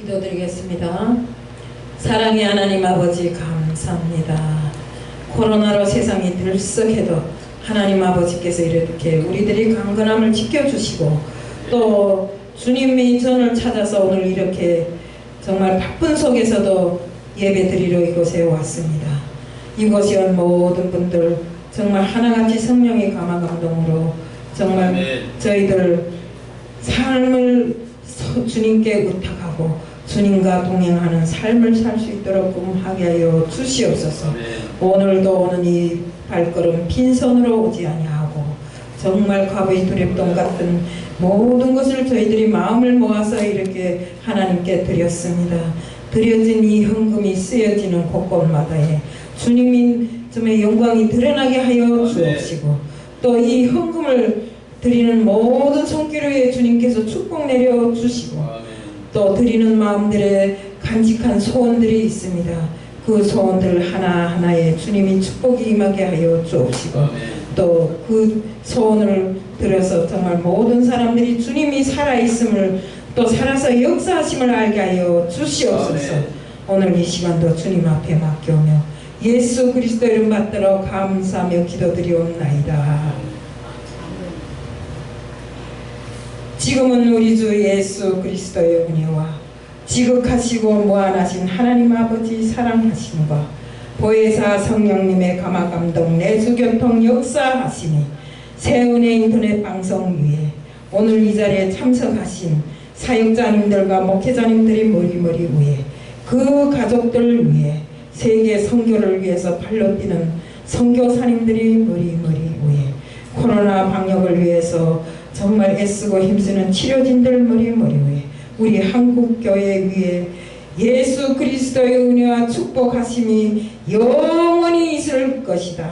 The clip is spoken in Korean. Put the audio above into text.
기도드리겠습니다. 사랑의 하나님 아버지 감사합니다. 코로나로 세상이 들썩해도 하나님 아버지께서 이렇게 우리들이 강건함을 지켜주시고 또 주님이 전을 찾아서 오늘 이렇게 정말 바쁜 속에서도 예배 드리러 이곳에 왔습니다. 이곳에 온 모든 분들 정말 하나같이 성령의 감화 감동으로 정말. 저희들 삶을 서- 주님께 의탁하고 주님과 동행하는 삶을 살 수 있도록 꿈하게 하여 주시옵소서. 아멘. 오늘도 오는 이 발걸음 빈손으로 오지 아니하고 정말 과부의 두렵동 같은 모든 것을 저희들이 마음을 모아서 이렇게 하나님께 드렸습니다. 드려진 이 헌금이 쓰여지는 곳곳마다에 주님이 정말 영광이 드러나게 하여 주옵시고 또이 헌금을 드리는 모든 손길을 주님께서 축복 내려 주시고 아멘. 또 드리는 마음들의 간직한 소원들이 있습니다. 그 소원들 하나하나에 주님이 축복이 임하게 하여 주옵시고. 또 그 소원을 들어서 정말 모든 사람들이 주님이 살아있음을 또 살아서 역사하심을 알게 하여 주시옵소서. 오늘 이 시간도 주님 앞에 맡겨오며 예수 그리스도 이름 받들어 감사하며 기도드리옵나이다 지금은 우리 주 예수 그리스도의 은혜와 지극하시고 무한하신 하나님 아버지 사랑하심과 보혜사 성령님의 감화 감동 내주교통 역사하시니 새은혜 인터넷 방송 위에 오늘 이 자리에 참석하신 사역자님들과 목회자님들이 머리머리 위에 그 가족들을 위해 세계 선교를 위해서 발로 뛰는 선교사님들이 머리머리 위에 코로나 방역을 위해서 정말 애쓰고 힘쓰는 치료진들 머리 머리 위에 우리 한국교회 위에 예수 그리스도의 은혜와 축복하심이 영원히 있을 것이다.